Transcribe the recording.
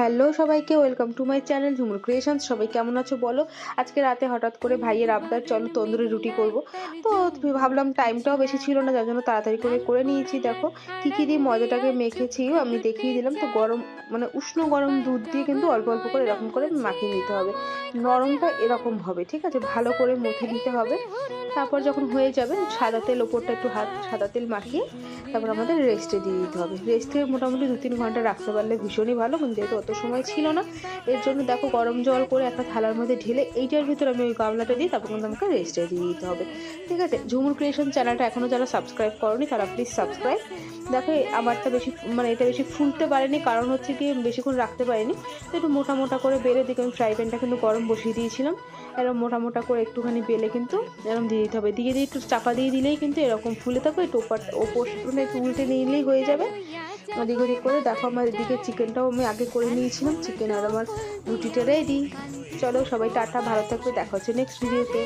Hello সবাইকে, welcome to my channel Jhumur creations. সবাই কেমন আছো বলো? আজকে রাতে হঠাৎ করে ভাইয়ের আবদার, চলো তন্দুরি রুটি করব। তো ভাবলাম টাইমটাও বেশি ছিল না, যার জন্য তাড়াতাড়ি করে করে নিয়েছি। দেখো কী কী দিয়ে ময়দাটাকে মেখেছি আমি দেখিয়ে দিলাম। তো গরম মানে উষ্ণ গরম দুধ দিয়ে কিন্তু অল্প অল্প করে এরকম করে মাখিয়ে নিতে হবে। নরমটা এরকম হবে, ঠিক আছে? ভালো করে মথে নিতে হবে। তারপর যখন হয়ে যাবে, সাদা তেল, ওপরটা একটু হাত, সাদা তেল মাখিয়ে তারপর আমাদের রেস্টে দিয়ে দিতে হবে। রেস্টে মোটামুটি দু তিন ঘণ্টা রাখতে পারলে ভীষণই ভালো কিন্তু যেহেতু অত সময় ছিল না, এর জন্য দেখো গরম জল করে একটা থালার মধ্যে ঢেলে এইটার ভিতরে আমি ওই গামলাটা দিই তারপর কিন্তু আমাকে রেস্টে দিয়ে দিতে হবে। ঠিক আছে? ঝুমুর ক্রিয়েশন চ্যানেলটা এখনও যারা সাবস্ক্রাইব করনি, তারা প্লিজ সাবস্ক্রাইব দেখো আমারটা বেশি মানে এটা বেশি ফুলতে পারেনি, কারণ হচ্ছে কি, বেশিক্ষণ রাখতে পারিনি। তো একটু মোটা মোটা করে বেড়ে দিকে আমি ফ্রাই প্যানটা কিন্তু গরম বসিয়ে দিয়েছিলাম। এরকম মোটা মোটা করে একটুখানি বেলে কিন্তু এরকম দিয়ে দিতে হবে। দিয়ে দিয়ে একটু চাপা দিয়ে দিলেই কিন্তু এরকম ফুলে থাকবে, একটু ওপর একটু উল্টে নিলেই হয়ে যাবে। ওদিক ওদিক করে দেখো আমার এদিকে চিকেনটাও আমি আগে করে নিয়েছিলাম, চিকেন আর আমার রুটিটা রেডি চলো সবাই টাটা, ভালো থাকবে, দেখা হচ্ছে নেক্সট ভিডিওতে